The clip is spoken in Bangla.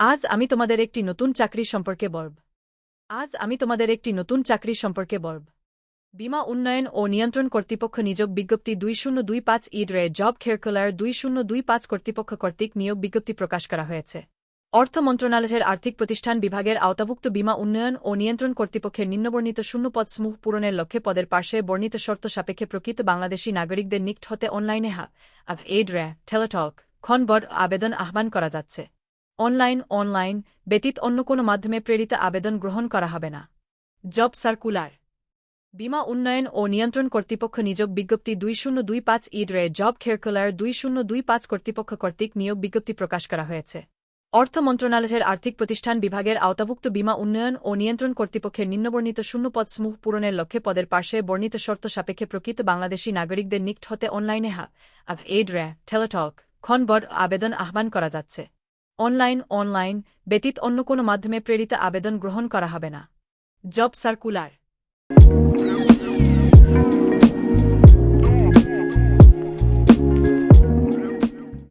আজ আমি তোমাদের একটি নতুন চাকরি সম্পর্কে বর্ব আজ আমি তোমাদের একটি নতুন চাকরি সম্পর্কে বর্ব বিমা উন্নয়ন ও নিয়ন্ত্রণ কর্তৃপক্ষ নিযোগ বিজ্ঞপ্তি দুই শূন্য দুই পাঁচ ইড রে জব খেয়ারকুলার দুই শূন্য দুই পাঁচ কর্তৃপক্ষ কর্তৃক নিয়োগ বিজ্ঞপ্তি প্রকাশ করা হয়েছে। অর্থ মন্ত্রণালয়ের আর্থিক প্রতিষ্ঠান বিভাগের আওতাভুক্ত বিমা উন্নয়ন ও নিয়ন্ত্রণ কর্তৃপক্ষের নিম্নবর্ণিত শূন্য পদ সমূহ পূরণের লক্ষ্যে পদের পার্শ্বে বর্ণিত শর্ত সাপেক্ষে প্রকৃত বাংলাদেশী নাগরিকদের নিকট হতে অনলাইনে হা এইড রে, টেলিটক খনবর আবেদন আহ্বান করা যাচ্ছে। অনলাইন অনলাইন ব্যতীত অন্য কোনো মাধ্যমে প্রেরিত আবেদন গ্রহণ করা হবে না। Job circular. বিমা উন্নয়ন ও নিয়ন্ত্রণ কর্তৃপক্ষ নিযোগ বিজ্ঞপ্তি দুই শূন্য দুই পাঁচ ইডরে জব খেয়ারকুলার দুই শূন্য দুই পাঁচ কর্তৃপক্ষ কর্তৃক নিয়োগ বিজ্ঞপ্তি প্রকাশ করা হয়েছে। অর্থ মন্ত্রণালয়ের আর্থিক প্রতিষ্ঠান বিভাগের আওতাভুক্ত বিমা উন্নয়ন ও নিয়ন্ত্রণ কর্তৃপক্ষের নিম্নবর্ণিত শূন্য পদ সমূহ পূরণের লক্ষ্যে পদের পার্শ্বে বর্ণিত শর্ত সাপেক্ষে প্রকৃত বাংলাদেশী নাগরিকদের নিকট হতে অনলাইনে হা এইড রে খনবর আবেদন আহ্বান করা যাচ্ছে। অনলাইন অনলাইন ব্যতীত অন্য কোনো মাধ্যমে প্রেরিত আবেদন গ্রহণ করা হবে না। Job circular.